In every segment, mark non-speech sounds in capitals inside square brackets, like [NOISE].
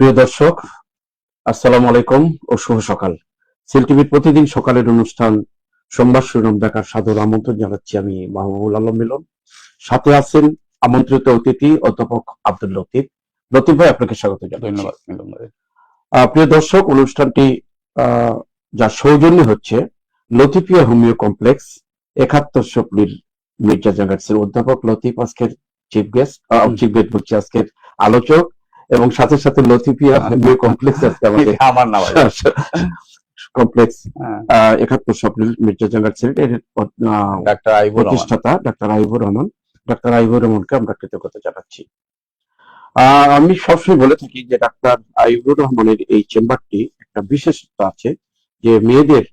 প্রিয় দর্শক আসসালামু আলাইকুম ও শুভ সকাল। সিল টিভির প্রতিদিন সকালের অনুষ্ঠান সোমবার শিরোনাম দেখার সাদর আমন্ত্রণ জানাচ্ছি আমি মাহবুবুল আলম মিলন। সাথে আছেন আমন্ত্রিত অতিথি অধ্যাপক আব্দুল লতিফ। লতিফ ভাই আপনাকে স্বাগত জানাই ধন্যবাদ মিলন ভাই। আহ, প্রিয় দর্শক অনুষ্ঠানটি আহ, যার সৌজন্য হচ্ছে লতিফিয়া হোমিও কমপ্লেক্স একাত্তর শকলির মির্জা জাগার্সের অধ্যাপক লতিফ আজকের চিফ গেস্ট চিফ গেস্ট বলছি আজকের আলোচক। এবং সাথে সাথে লতিফিয়া কমপ্লেক্স আজকে [LAUGHS] আমাদের আমার নাম কমপ্লেক্স [LAUGHS] হ্যাঁ, একাত্তর স্বপ্নের মির্জা জাঙ্গার ছেলে ডাক্তার আইবুর প্রতিষ্ঠাতা ডাক্তার আইবুর রহমান। ডাক্তার আইবুর রহমানকে আমরা কৃতজ্ঞতা জানাচ্ছি। আহ, আমি সবসময় বলে থাকি যে ডাক্তার আইবুর রহমানের এই চেম্বারটি একটা বিশেষত্ব আছে যে মেয়েদের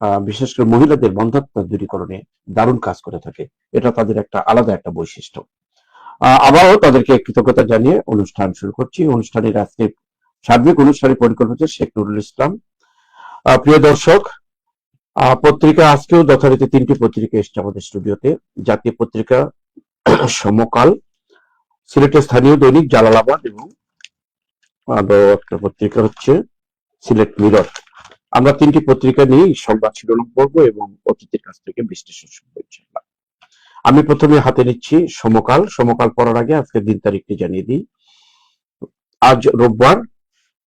আহ, বিশেষ করে মহিলাদের বন্ধাত্ম দূরীকরণে দারুণ কাজ করে থাকে। এটা তাদের একটা আলাদা একটা বৈশিষ্ট্য। আবারও তাদেরকে কৃতজ্ঞতা জানিয়ে অনুষ্ঠান শুরু করছি। অনুষ্ঠানের আজকে সার্বিক অনুষ্ঠানের পরিকল্পনা হচ্ছে শেখ নুরুল ইসলাম। প্রিয় দর্শক পত্রিকা আজকেও যথারীতি তিনটি পত্রিকা এসছে আমাদের স্টুডিওতে। জাতীয় পত্রিকা, [CLEARS THROAT] সমকাল, সিলেটের স্থানীয় দৈনিক, জালালাবাদ এবং আরও একটা পত্রিকা হচ্ছে সিলেট মিরর। আমরা তিনটি পত্রিকা নিয়ে সংবাদ শিরোনাম পড়ব এবং অতিথির কাছ থেকে বিশ্লেষণ আমি প্রথমে হাতে নিচ্ছি সমকাল। সমকাল পড়ার আগে আজকে দিন তারিখটি জানিয়ে দিই। আজ রোববার,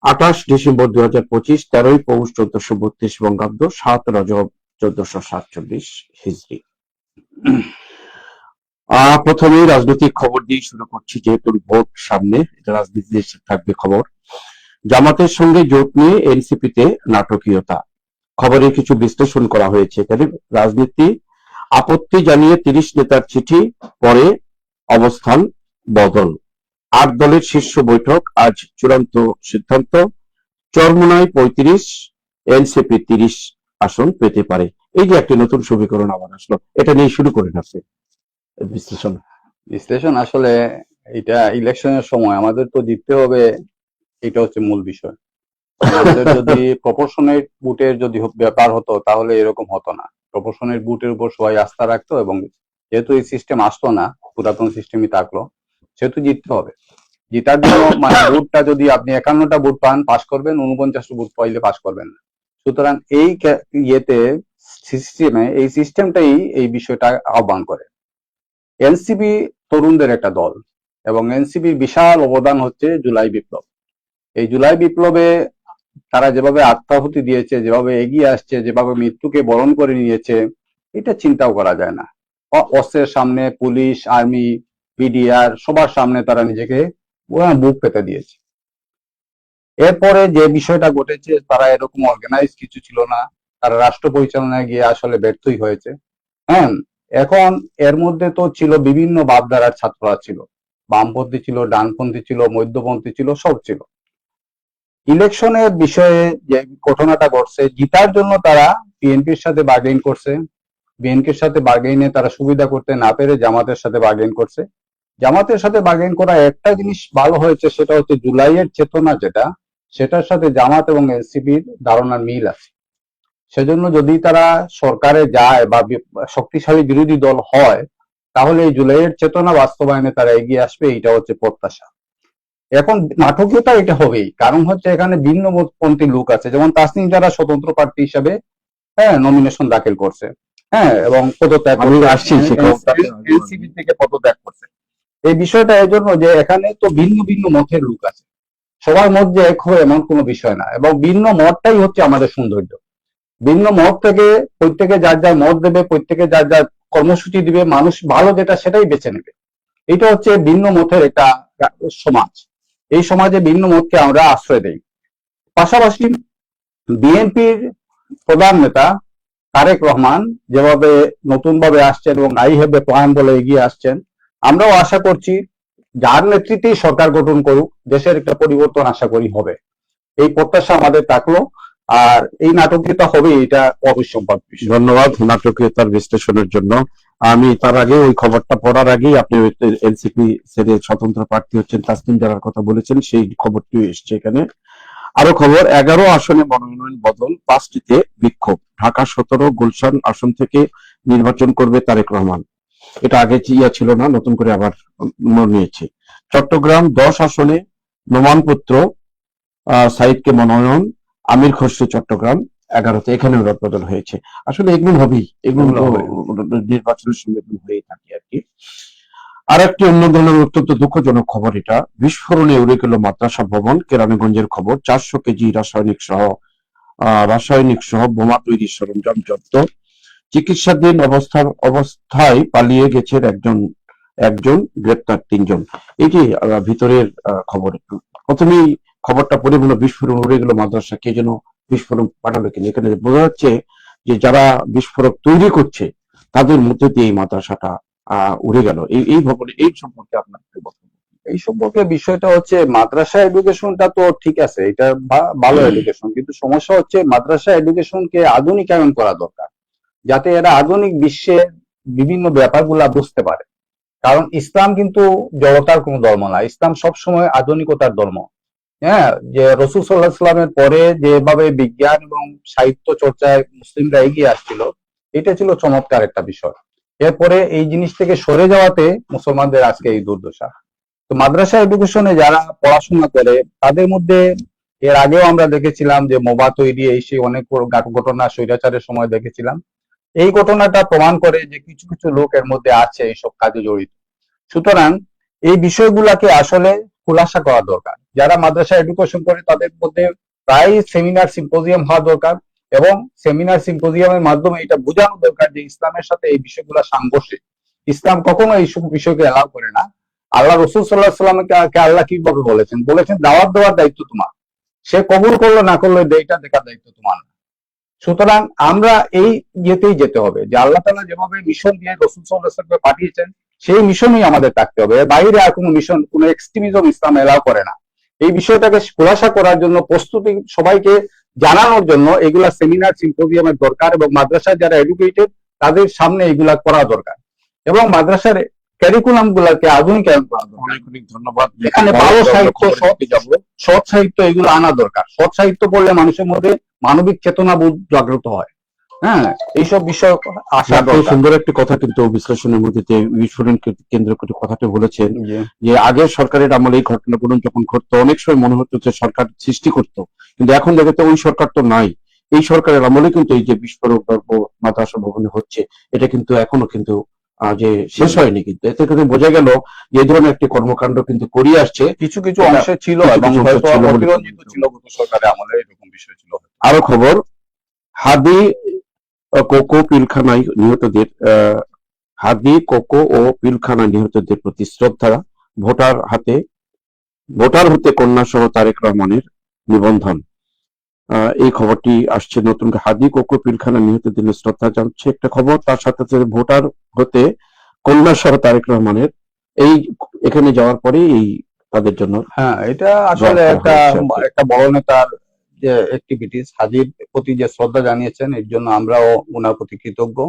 আঠাশ ডিসেম্বর দুই হাজার পঁচিশ, তেরোই পৌষ চোদ্দশো বত্রিশ বঙ্গাব্দ, সাত রজব চোদ্দশো সাতচল্লিশ হিজড়ি আহ প্রথমেই রাজনৈতিক খবর দিয়ে শুরু করছি, যেহেতু ভোট সামনে, এটা রাজনীতি থাকবে খবর। জামাতের সঙ্গে জোট নিয়ে এনসিপিতে নাটকীয়তা। খবরের কিছু বিশ্লেষণ করা হয়েছে। এখানে রাজনীতি আপত্তি জানিয়ে তিরিশ নেতার চিঠি পরে অবস্থান বদল। আট দলের শীর্ষ বৈঠক আজ চূড়ান্ত সিদ্ধান্ত। চরমোনাই পঁয়ত্রিশ এনসিপি তিরিশ আসন পেতে পারে। এই যে একটি নতুন সমীকরণ আবার আসলো এটা নিয়ে শুরু করে আছে বিশ্লেষণ। বিশ্লেষণ আসলে এটা ইলেকশনের সময় আমাদের তো জিততে হবে এটা হচ্ছে মূল বিষয়। আমাদের যদি [LAUGHS] প্রপোর্শনেট বুটের যদি ব্যাপার হতো তাহলে এরকম হতো না। প্রপোর্শনেট বুটের উপর সবাই আস্থা রাখতো এবং যেহেতু এই সিস্টেম আসতো না, পুরাতন সিস্টেমই থাকল, সেহেতু জিততে হবে। জিতার জন্য মানে বুটটা যদি আপনি একান্নটা বুট পান পাস করবেন, উনপঞ্চাশটা বুট পাইলে পাস করবেন না। সুতরাং এই ইয়েতে সিস্টেমে এই সিস্টেমটাই এই বিষয়টা আহ্বান করে। এনসিবি তরুণদের একটা দল এবং এনসিপির বিশাল অবদান হচ্ছে জুলাই বিপ্লব। এই জুলাই বিপ্লবে তারা যেভাবে আত্মাহুতি দিয়েছে, যেভাবে এগিয়ে আসছে, যেভাবে মৃত্যুকে বরণ করে নিয়েছে, এটা চিন্তাও করা যায় না। অস্ত্রের সামনে পুলিশ, আর্মি বিডিআর সবার সামনে তারা নিজেকে বুক পেতে দিয়েছে। এরপরে যে বিষয়টা ঘটেছে, তারা এরকম অর্গানাইজ কিছু ছিল না। তারা রাষ্ট্র পরিচালনায় গিয়ে আসলে ব্যর্থই হয়েছে। হ্যাঁ এখন এর মধ্যে তো ছিল বিভিন্ন ভাবধারার ছাত্ররা ছিল। বামপন্থী ছিল, ডানপন্থী ছিল, মধ্যপন্থী ছিল, সব ছিল। ইলেকশনের বিষয়ে যে ঘটনাটা ঘটছে, জিতার জন্য তারা বিএনপির সাথে বার্গেন করছে। বিএনপির সাথে বার্গেনে তারা সুবিধা করতে না পেরে জামাতের সাথে বার্গেন করছে। জামাতের সাথে বার্গেন করা একটা জিনিস ভালো হয়েছে, সেটা হচ্ছে জুলাইয়ের চেতনা যেটা, সেটার সাথে জামাত এবং এনসিপির ধারণার মিল আছে। সেজন্য যদি তারা সরকারে যায় বা শক্তিশালী বিরোধী দল হয়, তাহলে এই জুলাইয়ের চেতনা বাস্তবায়নে তারা এগিয়ে আসবে এটা হচ্ছে প্রত্যাশা। এখন নাটকীয়তা এটা হবেই। কারণ হচ্ছে এখানে ভিন্ন মতপন্থী লোক আছে। যেমন তাসনিম যারা স্বতন্ত্র প্রার্থী হিসাবে হ্যাঁ নমিনেশন দাখিল করছে। হ্যাঁ এবং পদত্যাগ আসছি এনসিপি থেকে পদত্যাগ করছে। এই বিষয়টা এই জন্য যে এখানে তো ভিন্ন ভিন্ন মতের লোক আছে। সবার মধ্যে এক হবে এমন কোনো বিষয় না। এবং ভিন্ন মতটাই হচ্ছে আমাদের সৌন্দর্য। ভিন্ন মত থেকে প্রত্যেকে যার যার মত দেবে প্রত্যেকে যার যার কর্মসূচি দিবে মানুষ ভালো যেটা সেটাই বেছে নেবে। এটা হচ্ছে ভিন্ন মতের একটা সমাজ। এই সমাজে ভিন্ন মতকে আমরা আশ্রয় দেই। পাশাপাশি বিএনপির প্রধান নেতা তারেক রহমান যেভাবে নতুন ভাবে আসছেন এবং আই হ্যাভ এ প্ল্যান বলে এগিয়ে আসছেন, আমরাও আশা করছি যার নেতৃত্বেই সরকার গঠন করুক, দেশের একটা পরিবর্তন আশা করি হবে। এই প্রত্যাশা আমাদের থাকল, আর এই নাটকীয়তা হবে এটা অবিসম্বাদ ধন্যবাদ, নাটকীয়তার বিশ্লেষণের জন্য। আমি তার আগে ওই খবরটা পড়ার আগেই আপনি এনসিপি ছেড়ে স্বতন্ত্র প্রার্থী হচ্ছেন তাসনিম জানার কথা বলেছেন, সেই খবরটিও এসছে এখানে। আরও খবর, এগারো আসনে মনোনয়ন বদল, পাঁচটিতে বিক্ষোভ। ঢাকা সতেরো, গুলশান আসন থেকে নির্বাচন করবে তারেক রহমান। এটা আগে ইয়া ছিল না, নতুন করে আবার নিয়েছে। চট্টগ্রাম দশ আসনে নোমানপুত্র সাইদকে মনোনয়ন, আমির খসরু চট্টগ্রাম। এগারোতে এখানেও রদবদল হয়েছে। আসলে এগুলো হবেই এগুলো নির্বাচনের সঙ্গে এগুলো হয়েই থাকে আর কি। আর একটি অন্য ধরনের অত্যন্ত দুঃখজনক খবর এটা বিস্ফোরণে উড়ে গেল মাদ্রাসা ভবন কেরানীগঞ্জের খবর চারশো কেজি রাসায়নিক সহ রাসায়নিক সহ বোমা তৈরির সরঞ্জাম জব্দ। চিকিৎসাধীন অবস্থার অবস্থায় পালিয়ে গেছেন একজন একজন গ্রেপ্তার তিনজন। এটি ভিতরের খবর। একটু প্রথমেই খবরটা পড়ে মনে হয় বিস্ফোরণ উড়ে গেল মাদ্রাসা কে যেন বিস্ফোরণ পাঠালো কিনা? এখানে বোঝা যাচ্ছে যে যারা বিস্ফোরক তৈরি করছে তাদের মধ্যে দিয়ে এই মাদ্রাসাটা উড়ে গেল। এই এই ভবনে এই সম্পর্কে আপনার বক্তব্য? এই সম্পর্কে বিষয়টা হচ্ছে মাদ্রাসা এডুকেশনটা তো ঠিক আছে এটা ভালো এডুকেশন কিন্তু সমস্যা হচ্ছে মাদ্রাসা এডুকেশনকে আধুনিকায়ন করা দরকার যাতে এরা আধুনিক বিশ্বের বিভিন্ন ব্যাপারগুলা বুঝতে পারে। কারণ ইসলাম কিন্তু জড়তার কোনো ধর্ম না ইসলাম সবসময় আধুনিকতার ধর্ম। হ্যাঁ যে রসুল সাল্লাহ সাল্লামের পরে যেভাবে বিজ্ঞান এবং সাহিত্য চর্চায় মুসলিমরা এগিয়ে আসছিল, এটা ছিল চমৎকার একটা বিষয়। এরপরে এই জিনিস থেকে সরে যাওয়াতে মুসলমানদের আজকে এই দুর্দশা। তো মাদ্রাসা এডুকেশনে যারা পড়াশোনা করে, তাদের মধ্যে এর আগেও আমরা দেখেছিলাম যে মোবা তৈরি, এই সেই অনেক ঘটনা স্বৈরাচারের সময় দেখেছিলাম। এই ঘটনাটা প্রমাণ করে যে কিছু কিছু লোক এর মধ্যে আছে এইসব কাজে জড়িত। সুতরাং এই বিষয়গুলাকে আসলে খুলাসা করা দরকার। যারা মাদ্রাসা এডুকেশন করে, তাদের মধ্যে প্রায় সেমিনার সিম্পোজিয়াম হওয়া দরকার এবং সেমিনার সিম্পোজিয়ামের মাধ্যমে এটা বোঝানো দরকার যে ইসলামের সাথে এই বিষয়গুলো সাংঘর্ষিক। ইসলাম কখনো এইসব বিষয়কে এলাও করে না। আল্লাহ রসুল সাল্লাহ সাল্লামকে আল্লাহ কীভাবে বলেছেন? বলেছেন, দাওয়াত দেওয়ার দায়িত্ব তোমার। সে কবুল করল না করল এইটা দেখার দায়িত্ব তোমার সুতরাং আমরা এই ইয়েতেই যেতে হবে যে আল্লাহ তালা যেভাবে মিশন দিয়ে রসুল সাল্লাহামকে পাঠিয়েছেন, সেই মিশনই আমাদের থাকতে হবে। বাইরে আর কোনো মিশন কোনো এক্সট্রিমিজম ইসলাম এলাও করে না। এই বিষয়টাকে খোলাসা করার জন্য প্রস্তুতি সবাইকে জানানোর জন্য এগুলা সেমিনার সিম্পোজিয়ামের দরকার এবং মাদ্রাসায় যারা এডুকেটেড তাদের সামনে এগুলা করা দরকার। এবং মাদ্রাসার ক্যারিকুলাম গুলাকে আধুনিকায়ন করা অনেক অনেক ধন্যবাদ। এখানে ভালো সাহিত্য খবরের সৎ দিকে যাব। সৎ সাহিত্য এগুলো আনা দরকার। সৎ সাহিত্য পড়লে মানুষের মধ্যে মানবিক চেতনা বোধ জাগ্রত হয়। হ্যাঁ এইসব বিষয় আপনি সুন্দর একটি কথা কিন্তু বিশ্লেষণের মধ্যে দিয়ে বিস্ফোরণকে কেন্দ্র করে কথাটা বলেছেন। যে আগের সরকারের আমলে এই ঘটনাগুলো যখন ঘটতো অনেক সময় মনে হতো যে সরকার সৃষ্টি করতো। কিন্তু এখন দেখা ওই সরকার তো নাই। এই সরকারের আমলে কিন্তু এই যে বিস্ফোরক দ্রব্য মাদ্রাসা ভবনে হচ্ছে এটা কিন্তু এখনও কিন্তু যে শেষ হয়নি কিন্তু। এতে কিন্তু বোঝা গেল যে ধরনের একটি কর্মকাণ্ড কিন্তু করিয়ে আসছে। কিছু কিছু অংশে ছিল এবং ছিল গত সরকারের আমলে এরকম বিষয় ছিল আরও খবর হাদি কোকো পিলখানায় নিহতদের হাদি কোকো ও পিলখানায় নিহতদের প্রতি শ্রদ্ধা ভোটার হাতে ভোটার হতে কন্যা সহ তারেক রহমানের নিবন্ধন এই খবরটি আসছে নতুন হাদি কোকো পিলখানা নিহতদের শ্রদ্ধা জানছে একটা খবর তার সাথে সাথে ভোটার হতে কন্যা সহ তারেক রহমানের এই এখানে যাওয়ার পরে এই তাদের জন্য হ্যাঁ এটা আসলে একটা। একটা বড় নেতার যে অ্যাক্টিভিটিস হাজির প্রতি যে শ্রদ্ধা জানিয়েছেন, এর জন্য আমরাও ওনার প্রতি কৃতজ্ঞ।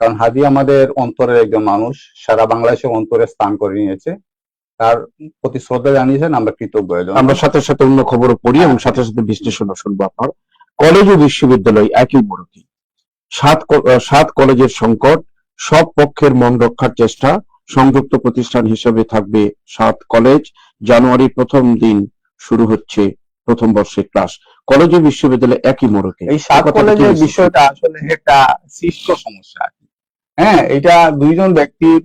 কারণ হাজি আমাদের অন্তরের একজন মানুষ, সারা বাংলাদেশের অন্তরে স্থান করে নিয়েছে। তার প্রতি শ্রদ্ধা জানিয়েছেন, আমরা কৃতজ্ঞ। আমরা সাথে সাথে অন্য খবরও পড়ি এবং সাথে সাথে বিশ্লেষণও শুনব আপনার। কলেজ ও বিশ্ববিদ্যালয় একই মোড়কে সাত সাত কলেজের সংকট, সব পক্ষের মন রক্ষার চেষ্টা, সংযুক্ত প্রতিষ্ঠান হিসেবে থাকবে সাত কলেজ। জানুয়ারির প্রথম দিন শুরু হচ্ছে প্রথম বর্ষের ক্লাস কলেজ ও বিশ্ববিদ্যালয় একই মোড়কে। এই সাত কলেজের বিষয়টা আসলে একটা সৃষ্ট সমস্যা হ্যাঁ এটা দুইজন ব্যক্তির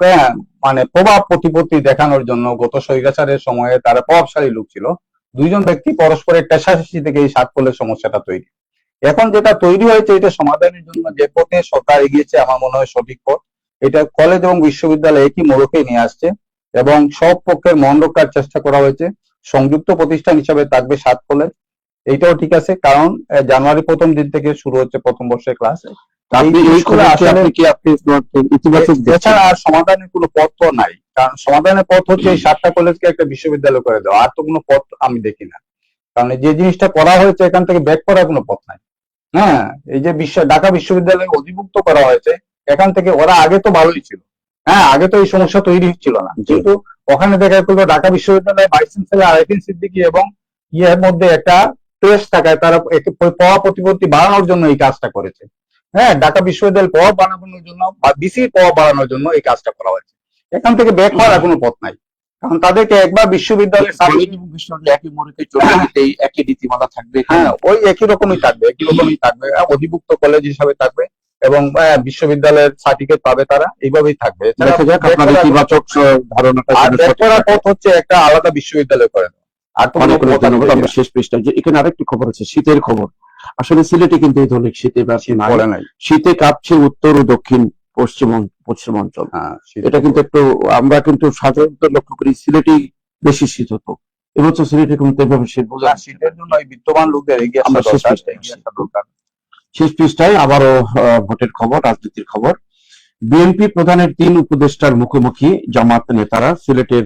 হ্যাঁ, মানে প্রভাব প্রতিপত্তি দেখানোর জন্য গত স্বৈরাচারের সময়ে তারা প্রভাবশালী লোক ছিল। দুইজন ব্যক্তি পরস্পরের টেসাশেষি থেকে এই সাত কলের সমস্যাটা তৈরি। এখন যেটা তৈরি হয়েছে এটা সমাধানের জন্য যে পথে সরকার এগিয়েছে আমার মনে হয় সঠিক পথ এটা কলেজ এবং বিশ্ববিদ্যালয় একই মোড়কে নিয়ে আসছে এবং সব পক্ষের মন রক্ষার চেষ্টা করা হয়েছে। সংযুক্ত প্রতিষ্ঠান হিসাবে থাকবে সাত কলেজ। এইটাও ঠিক আছে কারণ জানুয়ারি প্রথম দিন থেকে শুরু হচ্ছে প্রথম বর্ষের ক্লাস আপনি এই জিনিসগুলো খবরটি আসলে- আপনি কি আপনি ইতিবাচক দেখছেন? এছাড়া আর সমাধানের কোনো পথ তো নাই কারণ সমাধানের পথ হচ্ছে এই সাতটা কলেজকে একটা বিশ্ববিদ্যালয় করে দেওয়া আর তো কোনো পথ আমি দেখি না। কারণ যে জিনিসটা করা হয়েছে এখান থেকে ব্যাক করার কোনো পথ নাই। হ্যাঁ এই যে বিশ্ব ঢাকা বিশ্ববিদ্যালয়ে অধিভুক্ত করা হয়েছে এখান থেকে ওরা আগে তো ভালোই ছিল। হ্যাঁ আগে তো এই সমস্যা তৈরি হচ্ছিল না। কিন্তু ওখানে দেখা গেল ঢাকা বিশ্ববিদ্যালয়ে ভাইস চ্যান্সেলর আরেফিন সিদ্দিকী এবং ইয়ের মধ্যে একটা প্রেস থাকায় তারা পড়া প্রতিপত্তি বাড়ানোর জন্য এই কাজটা করেছে। হ্যাঁ ঢাকা বিশ্ববিদ্যালয় প্রভাব বাড়ানোর জন্য বা বিসি প্রভাব বাড়ানোর জন্য এই কাজটা করা হয়েছে। এখান থেকে ব্যাক করার কোনো পথ নাই। কারণ তাদেরকে একবার বিশ্ববিদ্যালয়ের একই মোড়কে চলে যেতে একই নীতিমালা থাকবে। হ্যাঁ ওই একই রকমই থাকবে একই রকমই থাকবে। অধিভুক্ত কলেজ হিসাবে থাকবে। এবং বিশ্ববিদ্যালয়ের সার্টিফিকেট পাবে তারা এইভাবেই থাকবে। পথ হচ্ছে একটা আলাদা বিশ্ববিদ্যালয় করে দেওয়া। আর তো অনেক কোনো অনেক কথা ধন্যবাদ নেই। আমরা শেষ পৃষ্ঠায় যে এখানে আরেকটি খবর আছে শীতের খবর আসলে সিলেটে কিন্তু এই ধরনের শীতে শীত কাঁপছে উত্তর ও দক্ষিণ পশ্চিম পশ্চিমাঞ্চল হ্যাঁ এটা কিন্তু একটু আমরা কিন্তু সাধারণত লক্ষ্য করি সিলেটেই বেশি শীত হতো এবছর সিলেটে কিন্তু এভাবে শীত বোঝা। শীতের জন্য বিত্তবান লোকদের এগিয়ে আসা দরকার শেষ পৃষ্ঠায় আবারও ভোটের খবর, রাজনীতির খবর। বিএনপি প্রধানের তিন উপদেষ্টার মুখোমুখি জামাত নেতারা সিলেটের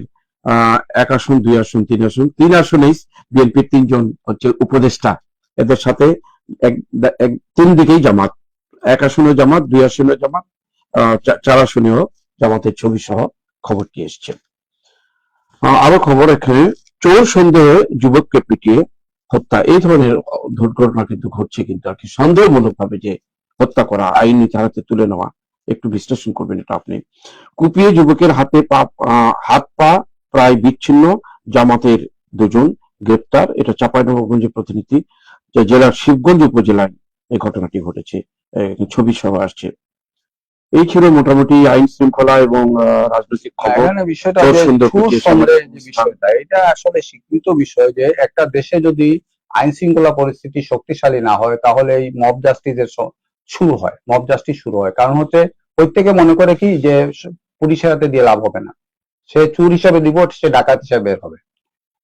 এক আসন, দুই আসন, তিন আসন। তিন আসনেই বিএনপির তিনজন হচ্ছে উপদেষ্টা। এদের সাথে তিন দিকেই জামাত। এক আসনে জামাত, দুই আসনে জামাত চার আসনেও জামাতের ছবি সহ খবরটি এসছে। আরও খবর এখানে। চোর সন্দেহে যুবককে পিটিয়ে হত্যা, এই ধরনের দুর্ঘটনা কিন্তু ঘটছে কিন্তু আর কি। সন্দেহমূলক ভাবে যে হত্যা করা, আইনি ধারাতে তুলে নেওয়া, একটু বিশ্লেষণ করবেন এটা আপনি। কুপিয়ে যুবকের হাতে পা হাত পা প্রায় বিচ্ছিন্ন, জামাতের দুজন গ্রেপ্তার। এটা চাঁপাইনবাবগঞ্জের প্রতিনিধি জেলার শিবগঞ্জ উপজেলায় এই ঘটনাটি ঘটেছে। ছবি সহ আসছে। এই ছিল মোটামুটি আইন শৃঙ্খলা এবং রাজনৈতিক খবর। বিষয়টা এটা আসলে স্বীকৃত বিষয় যে একটা দেশে যদি আইন শৃঙ্খলা পরিস্থিতি শক্তিশালী না হয় তাহলে এই মব জাস্টিসের শুরু হয় মব জাস্টিস শুরু হয়। কারণ হচ্ছে প্রত্যেকে মনে করে কি যে পুলিশের হাতে দিয়ে লাভ হবে না। সে চুর হিসাবে দিব সে ডাকাত হিসাবে বের হবে।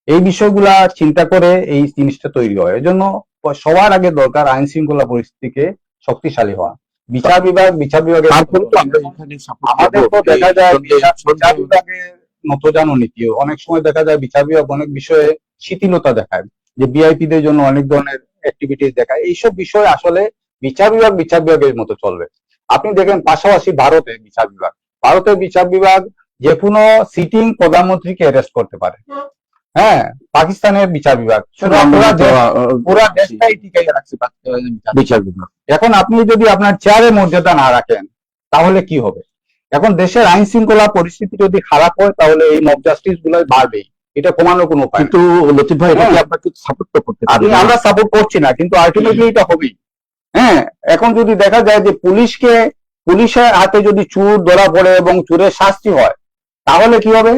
এই বিষয়গুলা চিন্তা করে এই জিনিসটা তৈরি হয়। এজন্য সবার আগে দরকার আইন শৃঙ্খলা পরিস্থিতিকে শক্তিশালী হওয়া। বিচার বিভাগ বিচার বিভাগের আমাদের তো দেখা যায় বিচার বিভাগের নতজানু নীতি অনেক সময় দেখা যায় বিচার বিভাগ অনেক বিষয়ে শিথিলতা দেখায় যে ভিআইপি দের জন্য অনেক ধরনের অ্যাক্টিভিটিস দেখায়। এইসব বিষয় আসলে বিচার বিভাগ বিচার বিভাগের মতো চলবে। আপনি দেখেন পাশাপাশি ভারতে বিচার বিভাগ ভারতের বিচার বিভাগ যে কোনো সিটিং প্রধানমন্ত্রীকে অ্যারেস্ট করতে পারে। হ্যাঁ পাকিস্তানের বিচার বিভাগ। পুরা দেশটাই রাখছে বিচার এখন আপনি যদি আপনার চেয়ারের মর্যাদা না রাখেন তাহলে কি হবে? এখন দেশের আইন শৃঙ্খলা পরিস্থিতি যদি খারাপ হয় তাহলে এই মব জাস্টিসগুলো বাড়বেই। এটা কমানোর কোনো উপায়। কিন্তু লতিফ ভাই হ্যাঁ। আপনাকে সাপোর্ট তো করতে আপনি আমরা সাপোর্ট করছি না কিন্তু আলটিমেটলি এটা হবেই। হ্যাঁ এখন যদি দেখা যায় যে পুলিশকে পুলিশের হাতে যদি চুর ধরা পড়ে এবং চুরের শাস্তি হয় তাহলে কি হবে?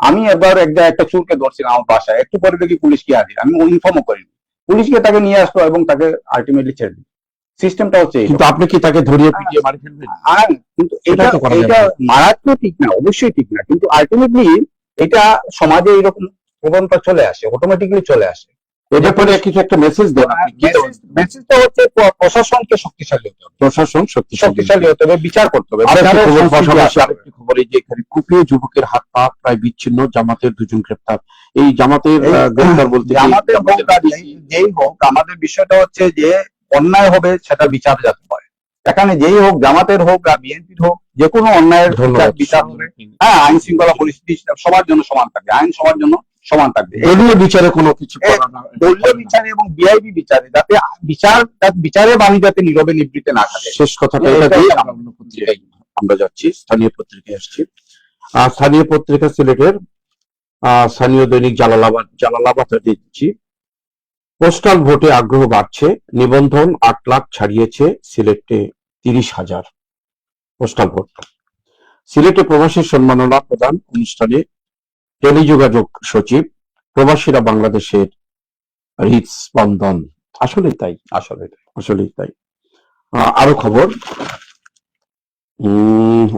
আমি একবার একদম একটা চুরকে ধরছিলাম আমার বাসায়। একটু পরে দেখি পুলিশ কি আছে আমি ইনফর্মও করিনি। পুলিশকে তাকে নিয়ে আসতো এবং তাকে আলটিমেটলি ছেড়ে দিল। সিস্টেমটা হচ্ছে কিন্তু আপনি কি তাকে ধরিয়ে পিটিয়ে মারি ফেলবেন? আর কিন্তু এটা এটা তো করা যাবে এটা মারা তো ঠিক না অবশ্যই ঠিক না। কিন্তু আলটিমেটলি এটা সমাজে এরকম প্রবণতা চলে আসে অটোমেটিকলি চলে আসে। এ ব্যাপারে কিছু একটা মেসেজ দেন আপনি কি দেবেন? মেসেজটা হচ্ছে প্রশাসনকে শক্তিশালী হতে হবে। প্রশাসন শক্তিশালী। শক্তিশালী হতে হবে বিচার করতে হবে। আরেকটি বিচারের খবর সংস্কৃতি পাশাপাশি আসতে হবে। আরেকটি খবর এই যে এখানে কুপিয়ে যুবকের হাত পা প্রায় বিচ্ছিন্ন জামাতের দুজন গ্রেপ্তার। এই জামাতের গ্রেপ্তার বলতে? আমাদের যেই- হোক আমাদের বিষয়টা হচ্ছে যে অন্যায় হবে সেটা বিচার যাতে হয় এখানে যেই হোক জামাতের হোক আর বিএনপির হোক যে কোনো অন্যায়ের বিচার হবে। হ্যাঁ আইন শৃঙ্খলা পরিস্থিতি সবার জন্য সমান থাকে আইন সবার জন্য সমান থাকবে। দলীয় বিচারে কোনো কিছু দলীয় বিচারে এবং বিআইবি বিচারে যাতে বিচার বিচারের বাণী যাতে নীরবে নিবৃত্তে না থাকে। শেষ কথাটা এটা- এটা দিয়ে আমরা যাচ্ছি। স্থানীয় পত্রিকায় আসছি। স্থানীয় পত্রিকা সিলেটের স্থানীয় দৈনিক জালালাবাদ জালালাবাদ দিচ্ছি পোস্টাল ভোটে আগ্রহ বাড়ছে। নিবন্ধন আট লাখ ছাড়িয়েছে সিলেটে তিরিশ হাজার পোস্টাল ভোট। সিলেটে প্রবাসী সম্মাননা প্রদান অনুষ্ঠানে টেলিযোগাযোগ সচিব, প্রবাসীরা বাংলাদেশের হৃদস্পন্দন আসলে তাই আসলে আসলেই তাই। আরও খবর?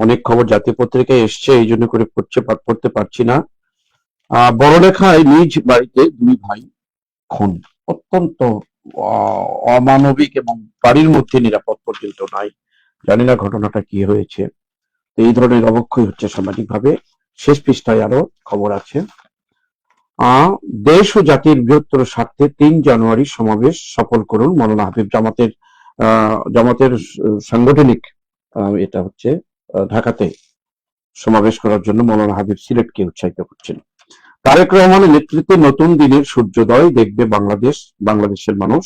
অনেক খবর জাতীয় পত্রিকায় এসছে, এই জন্য করে পড়ছে পড়তে পারছি না। বড়লেখায় নিজ বাড়িতে দুই ভাই খুন। অত্যন্ত অমানবিক এবং বাড়ির মধ্যে নিরাপদ পর্যন্ত নাই। জানি না ঘটনাটা কি হয়েছে। এই ধরনের অবক্ষয় হচ্ছে সামাজিকভাবে। শেষ পৃষ্ঠায় আরও খবর আছে। দেশ ও জাতির বৃহত্তর স্বার্থে তিন জানুয়ারি সমাবেশ সফল করুন মৌলানা হাবিব জামাতের জামাতের সাংগঠনিক এটা হচ্ছে ঢাকাতে সমাবেশ করার জন্য মৌলানা হাবিব সিলেটকে উৎসাহিত করছেন। তারেক রহমানের নেতৃত্বে নতুন দিনের সূর্যোদয় দেখবে বাংলাদেশ, বাংলাদেশের মানুষ।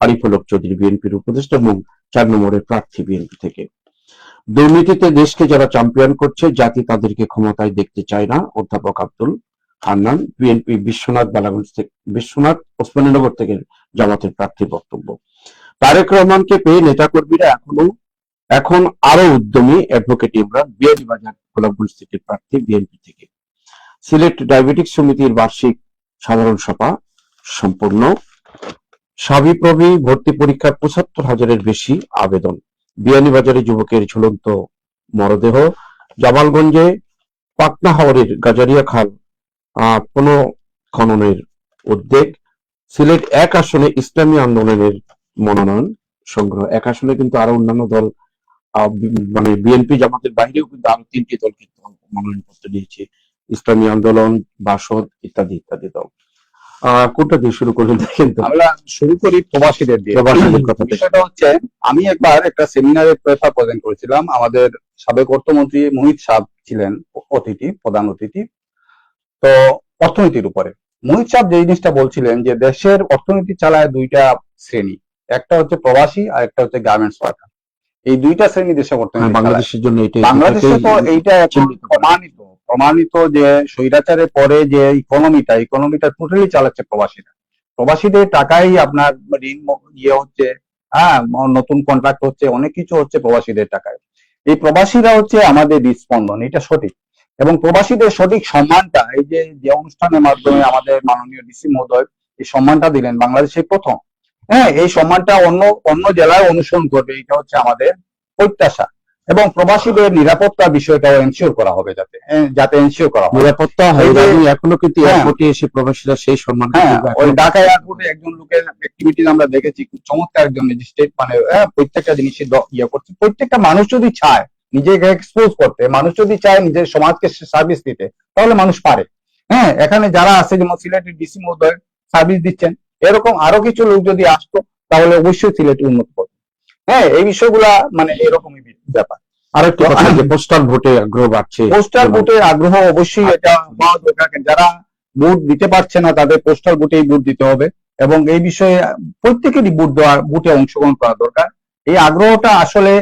আরিফুলক চৌধুরী, বিএনপির উপদেষ্টা এবং চার নম্বরের প্রার্থী বিএনপি থেকে। দুর্নীতিতে দেশকে যারা চ্যাম্পিয়ন করছে, জাতি তাদেরকে ক্ষমতায় দেখতে চায় না, অধ্যাপক আব্দুল হান্নান বিএনপি বিশ্বনাথ বালাগঞ্জ থেকে, বিশ্বনাথ ওসমানীনগর থেকে জামাতের প্রার্থীর বক্তব্য। তারেক রহমানকে পেয়ে নেতাকর্মীরা এখনও, এখন আরও উদ্যমী অ্যাডভোকেট ইমরান বিয়ানীবাজার গোলাপগঞ্জ থেকে প্রার্থী বিএনপি থেকে। সিলেট ডায়াবেটিক সমিতির বার্ষিক সাধারণ সভা সম্পূর্ণ। সাবিপ্রবি ভর্তি পরীক্ষার পঁচাত্তর হাজারের বেশি আবেদন। বিয়ানীবাজারে যুবকের ঝুলন্ত মরদেহ। জামালগঞ্জে পাটনা হাওরের গাজারিয়া খাল পুনঃ খননের উদ্যোগ সিলেট এক আসনে ইসলামী আন্দোলনের মনোনয়ন সংগ্রহ। এক আসনে কিন্তু আরও অন্যান্য দল মানে বিএনপি জামাতের বাইরেও কিন্তু আরও তিনটি দল কিন্তু মনোনয়ন পত্র দিয়েছে। ইসলামী আন্দোলন, বাসদ ইত্যাদি ইত্যাদি দল। কোনটা দিয়ে শুরু করলেন দেখেন তো? আমরা শুরু করি প্রবাসীদের দিয়ে। প্রবাসীদের কথা। বিষয়টা হচ্ছে আমি একবার একটা সেমিনারে পেপার প্রেজেন্ট করেছিলাম। আমাদের সাবেক অর্থমন্ত্রী মোহিত সাহ ছিলেন অতিথি প্রধান অতিথি। তো অর্থনীতির উপরে। মোহিত সাহ যে জিনিসটা বলছিলেন যে দেশের অর্থনীতি চালায় দুইটা শ্রেণি। একটা হচ্ছে প্রবাসী আর একটা হচ্ছে গার্মেন্টস ওয়ার্কার এই দুইটা শ্রেণি দেশে হ্যাঁ, অর্থনীতি চালায়। বাংলাদেশের জন্য এটা বাংলাদেশে তো এইটা প্রমাণিত প্রমাণিত যে স্বৈরাচারের পরে যে ইকোনমিটা ইকোনমিটা টোটালি চালাচ্ছে প্রবাসীরা। প্রবাসীদের টাকাই আপনার ঋণ ইয়ে হচ্ছে হ্যাঁ নতুন কন্ট্রাক্ট হচ্ছে, অনেক কিছু হচ্ছে প্রবাসীদের টাকায়। এই প্রবাসীরা হচ্ছে আমাদের হৃদস্পন্দন, এটা সঠিক। এবং প্রবাসীদের সঠিক সম্মানটা, এই যে যে অনুষ্ঠানের মাধ্যমে আমাদের মাননীয় ডিসি মহোদয় এই সম্মানটা দিলেন বাংলাদেশে প্রথম। হ্যাঁ এই সম্মানটা অন্য অন্য জেলায় অনুসরণ করবে, এটা হচ্ছে আমাদের প্রত্যাশা। এবং প্রবাসীদের নিরাপত্তা বিষয়টাও এনশিওর করা হবে যাতে যাতে এনশিওর করা হবে নিরাপত্তা এখনও কিন্তু হ্যাঁ। এয়ারপোর্টে এসে প্রবাসীরা সেই সম্মান হ্যাঁ ওই ঢাকা এয়ারপোর্টে একজন লোকের অ্যাক্টিভিটি আমরা দেখেছি খুব চমৎকার একজন ম্যাজিস্ট্রেট মানে প্রত্যেকটা জিনিসের দ- ইয়ে করছে। প্রত্যেকটা মানুষ যদি চায় নিজেকে এক্সপোজ করতে মানুষ যদি চায় নিজের সমাজকে সার্ভিস দিতে তাহলে মানুষ পারে। হ্যাঁ এখানে যারা আছে যেমন সিলেটের ডিসি মহোদয় সার্ভিস দিচ্ছেন এরকম আরও কিছু লোক যদি আসতো তাহলে অবশ্যই সিলেট উন্নত করবে। হ্যাঁ এই বিষয়গুলা মানে এরকমই ব্যাপার। আরেকটা কথা যে পোস্টাল ভোটে আগ্রহ বাড়ছে। পোস্টাল ভোটের আগ্রহ অবশ্যই এটা যারা ভোট দিতে পারছে না তাদের পোস্টাল ভোটেই ভোট দিতে হবে। এবং এই বিষয়ে প্রত্যেকেরই ভোট দেওয়া ভোটে অংশগ্রহণ করা দরকার। এই আগ্রহটা আসলে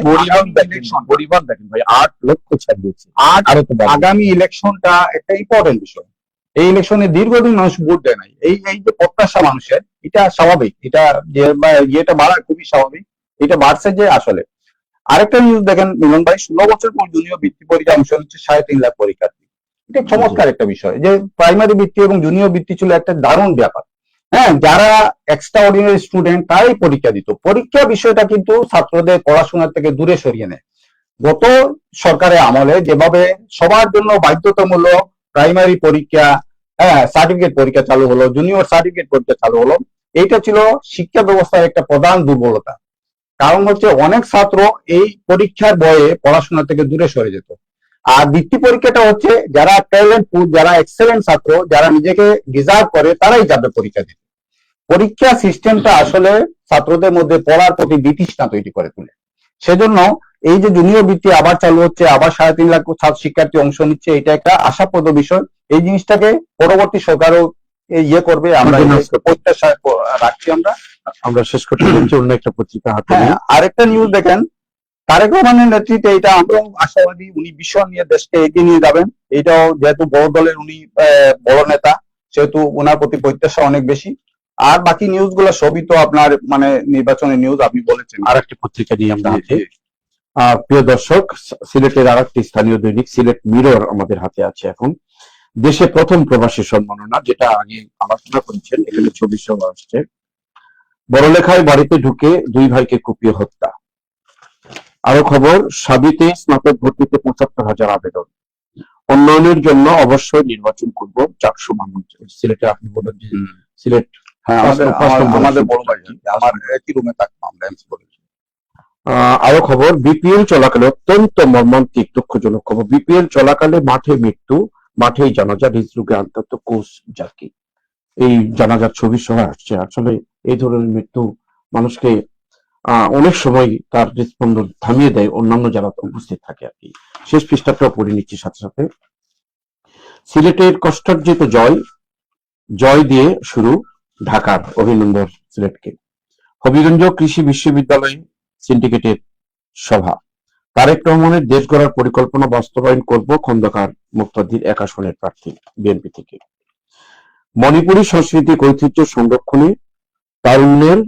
পরিবার দেখেন ভাই আট লক্ষ ছাড়িয়েছে। বাড়বে। আগামী ইলেকশনটা একটা ইম্পর্টেন্ট বিষয়। এই ইলেকশনে দীর্ঘদিন মানুষ ভোট দেয় নাই। এই এই যে প্রত্যাশা মানুষের এটা স্বাভাবিক। এটা ইয়েটা বাড়া খুবই স্বাভাবিক। এটা বাড়ছে যে আসলে। আরেকটা নিউজ দেখেন, মিলন ভাই, ষোলো বছর পর জুনিয়র বৃত্তি পরীক্ষা অংশ নিচ্ছে সাড়ে তিন লাখ পরীক্ষার্থী। এটা চমৎকার একটা বিষয় যে প্রাইমারি বৃত্তি এবং জুনিয়র বৃত্তি ছিল একটা দারুণ ব্যাপার। হ্যাঁ যারা এক্সট্রা অর্ডিনারি স্টুডেন্ট তারাই পরীক্ষা দিত। পরীক্ষা বিষয়টা কিন্তু ছাত্রদের পড়াশোনার থেকে দূরে সরিয়ে নেয়। গত সরকারের আমলে যেভাবে সবার জন্য বাধ্যতামূলক প্রাইমারি পরীক্ষা হ্যাঁ সার্টিফিকেট পরীক্ষা চালু হলো জুনিয়র সার্টিফিকেট পরীক্ষা চালু হলো, এইটা ছিল শিক্ষা ব্যবস্থার একটা প্রধান দুর্বলতা। কারণ হচ্ছে অনেক ছাত্র এই পরীক্ষার বয়ে পড়াশোনা থেকে দূরে সরে যেত। আর বৃত্তি পরীক্ষাটা হচ্ছে যারা ট্যালেন্ট যারা এক্সেলেন্ট ছাত্র যারা নিজেকে ডিজার্ভ করে তারাই যাবে পরীক্ষা দিতে। পরীক্ষা সিস্টেমটা আসলে ছাত্রদের মধ্যে পড়ার প্রতি বিতৃষ্ণা তৈরি করে তোলে। সেজন্য এই যে জুনিয়র বৃত্তি আবার চালু হচ্ছে আবার সাড়ে তিন লাখ ছাত্র শিক্ষার্থী অংশ নিচ্ছে এটা একটা আশাপ্রদ বিষয়। এই জিনিসটাকে পরবর্তী সরকারও ইয়ে করবে আমরা প্রত্যাশা রাখছি আমরা। আমরা শেষ করতে যাচ্ছি অন্য একটা পত্রিকা হাতে হ্যাঁ আরেকটা নিউজ দেখেন। তারেক রহমানের নেতৃত্বে এটা আমরাও আশাবাদী উনি বিষয় নিয়ে দেশকে এগিয়ে নিয়ে যাবেন। এটাও যেহেতু বড় দলের উনি বড় নেতা সেহেতু ওনার প্রতি প্রত্যাশা অনেক বেশি। আর বাকি নিউজগুলো সবই তো আপনার মানে নির্বাচনের নিউজ আপনি বলেছেন। আর একটি পত্রিকা নিয়ে আমরা হাতে। প্রিয় দর্শক সিলেটের আর একটি স্থানীয় দৈনিক সিলেট মিরর আমাদের হাতে আছে এখন। দেশে প্রথম প্রবাসী সম্মাননা যেটা আগে আলোচনা করেছেন এখানে ছবি সহ আসছে। বড়লেখায় বাড়িতে ঢুকে দুই ভাইকে কুপিয়ে হত্যা। আরও খবর সাবিতে স্নাতক ভর্তিতে পঁচাত্তর হাজার আবেদন। উন্নয়নের জন্য অবশ্যই নির্বাচন করব চারশো মানুষ সিলেটে আপনি বলেন যে সিলেট হ্যাঁ আমাদের। বড় ভাই আমার একই রুমে আমরা এমসি আরও খবর বিপিএল চলাকালে অত্যন্ত মর্মান্তিক দুঃখজনক খবর। বিপিএল চলাকালে মাঠে মৃত্যু মাঠেই জানাজা হৃদরোগে আন্তত কোষ জাকি এই জানাজার ছবি সহ আসছে আসলে এই ধরনের মৃত্যু মানুষকে অনেক সময় তার হৃদস্পন্দন থামিয়ে দেয়, অন্যান্য যারা উপস্থিত থাকে আর কি। শেষ পৃষ্ঠাটাও পড়ে নিচ্ছি সাথে সাথে। সিলেটের কষ্টার্জিত জয় জয় দিয়ে শুরু ঢাকার অভিনন্দন সিলেটকে। হবিগঞ্জ কৃষি বিশ্ববিদ্যালয় সিন্ডিকেটের সভা। তারেক রহমানের দেশ গড়ার পরিকল্পনা বাস্তবায়ন করব খন্দকার মুক্তাদির এক আসনের প্রার্থী বিএনপি থেকে। মণিপুরী সাংস্কৃতিক ঐতিহ্য সংরক্ষণে তারুণ্যের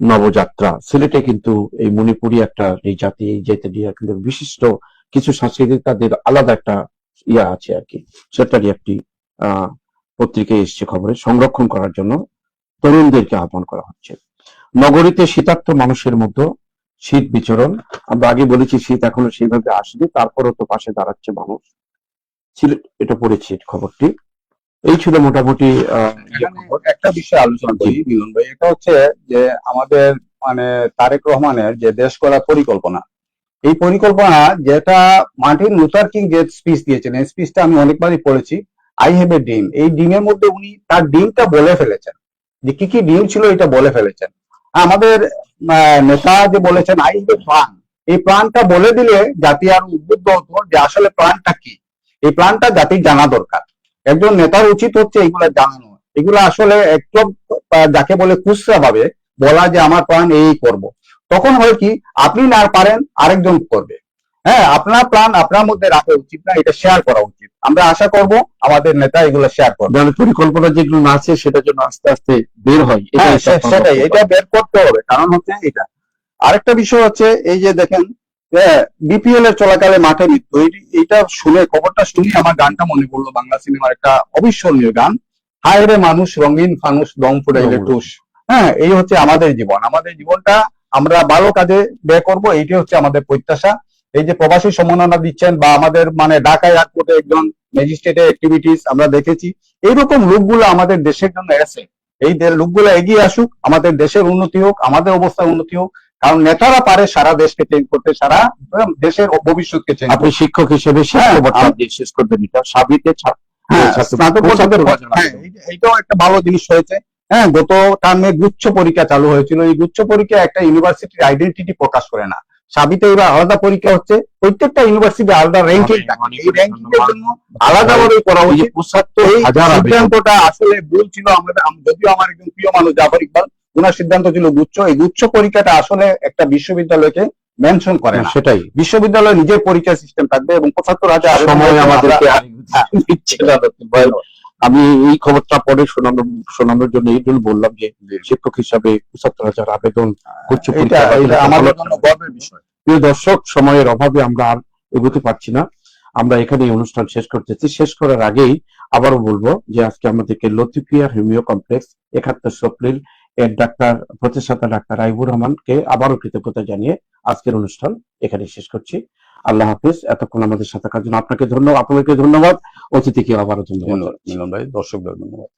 নবযাত্রা। সিলেটে কিন্তু এই মণিপুরি একটা এই জাতি এই জাতি কিন্তু বিশিষ্ট কিছু সাংস্কৃতিক তাদের আলাদা একটা ইয়া আছে আর কি। সেটারই একটি পত্রিকায় এসছে খবরে। সংরক্ষণ করার জন্য তরুণদেরকে আহ্বান করা হচ্ছে। নগরীতে শীতার্থ মানুষের মধ্যে শীত বিচরণ। আমরা আগে বলেছি শীত এখনও সেইভাবে আসেনি, তারপরও তো পাশে দাঁড়াচ্ছে মানুষ। এটা পড়েছি খবরটি। এই ছিল মোটামুটি ইয়ে। একটা বিষয় আলোচনা করি মিলন ভাই। এটা হচ্ছে যে আমাদের মানে তারেক রহমানের যে দেশ করার পরিকল্পনা। এই পরিকল্পনা যেটা মার্টিন লুথার কিং যে স্পিচ দিয়েছেন এই স্পিচটা আমি অনেকবারই পড়েছি। আই হ্যাভ এ ড্রিম এই ডিমের মধ্যে উনি তার ডিমটা বলে ফেলেছেন। যে কি কি ডিম ছিল এটা বলে ফেলেছেন। আমাদের আহ, নেতা যে বলেছেন আই হ্যাভ এ প্ল্যান এই প্রাণটা বলে দিলে জাতি আর উদ্বুদ্ধ হতো যে আসলে প্রাণটা কি? এই প্রাণটা জাতির জানা দরকার। একজন নেতার উচিত হচ্ছে এগুলা জানানো। এগুলো আসলে আহ, যাকে বলে খুচরা ভাবে বলা যে আমার প্ল্যান এই করব। তখন হয় কি আপনি না পারেন আরেকজন করবে। হ্যাঁ আপনার প্ল্যান আপনার মধ্যে রাখা উচিত না এটা শেয়ার করা উচিত। আমরা আশা করব আমাদের নেতা এগুলো শেয়ার করবে। মানে পরিকল্পনা যেগুলো না আছে সেটার জন্য আস্তে আস্তে বের হয়। হ্যাঁ সেটাই এটা বের করতে হবে। কারণ হচ্ছে এটা। আরেকটা বিষয় হচ্ছে এই যে দেখেন বিপিএল এর চলাকালে মাঠে মৃত্যু। এই- এইটা শুনে খবরটা শুনে আমার গানটা মনে পড়ল বাংলা সিনেমার একটা অবিস্মরণীয় গান। হায় রে মানুষ রঙিন ফানুষ দম ফুরাইলে দম টুস হ্যাঁ এই হচ্ছে আমাদের জীবন। আমাদের জীবনটা আমরা ভালো কাজে ব্যয় করব এইটি হচ্ছে আমাদের প্রত্যাশা। এই যে প্রবাসী সম্মাননা দিচ্ছেন বা আমাদের মানে ঢাকা এয়ারপোর্টে একজন ম্যাজিস্ট্রেটের অ্যাক্টিভিটিস আমরা দেখেছি এইরকম লোকগুলো আমাদের দেশের জন্য এসে এই লোকগুলো এগিয়ে আসুক আমাদের দেশের উন্নতি হোক আমাদের অবস্থা উন্নতি হোক কারণ নেতারা পারে সারা দেশকে চেঞ্জ করতে সারা দেশের ভবিষ্যৎকে চেঞ্জ আপনি শিক্ষক হিসেবে হ্যাঁ, শেষ করবেন এটা। সাবিতে হ্যাঁ, হাজার হ্যাঁ, একটা ভালো জিনিস হয়েছে। হ্যাঁ গত টার্মে গুচ্ছ পরীক্ষা চালু হয়েছিল। এই গুচ্ছ পরীক্ষা একটা ইউনিভার্সিটির আইডেন্টিটি প্রকাশ করে না। সাবিতে এবার আলাদা পরীক্ষা হচ্ছে। প্রত্যেকটা ইউনিভার্সিটি আলাদা র্যাঙ্কিং এই র্যাঙ্কিং এর জন্য আলাদা আলাদাভাবে করা উচিত সিদ্ধান্তটা আসলে ভুল ছিল। আমাদের যদিও আমার একজন প্রিয় মানুষ জাফর ইকবাল ওনার সিদ্ধান্ত ছিল গুচ্ছ এই গুচ্ছ পরীক্ষাটা আসলে একটা বিশ্ববিদ্যালয়কে মেনশন করে না। সেটাই। বিশ্ববিদ্যালয় নিজের পরীক্ষা সিস্টেম থাকবে এবং পঁচাত্তর হাজার সময় আমাদেরকে। আমি এই খবরটা পরে শোনানোর শোনানোর জন্য এই জন্য বললাম যে শিক্ষক হিসাবে পঁচাত্তর হাজার আবেদন আমাদের জন্য গর্বের বিষয়। প্রিয় দর্শক সময়ের অভাবে আমরা আর এগোতে পারছি না। আমরা এখানে এই অনুষ্ঠান শেষ করতেছি। শেষ করার আগেই আবারও বলব যে আজকে আমাদেরকে লতিফিয়া হোমিও কমপ্লেক্স একাত্তর সপ্রিল এর ডাক্তার, প্রতিষ্ঠাতা ডাক্তার আইবুর রহমানকে আবারও কৃতজ্ঞতা জানিয়ে আজকের অনুষ্ঠান এখানে শেষ করছি। আল্লাহ হাফিজ, এতক্ষণ আমাদের সাথে থাকার জন্য আপনাকে ধন্যবাদ, আপনাদেরকে ধন্যবাদ। অতিথিকে আবারও ধন্যবাদ, মিলন ভাই, দর্শকদের ধন্যবাদ।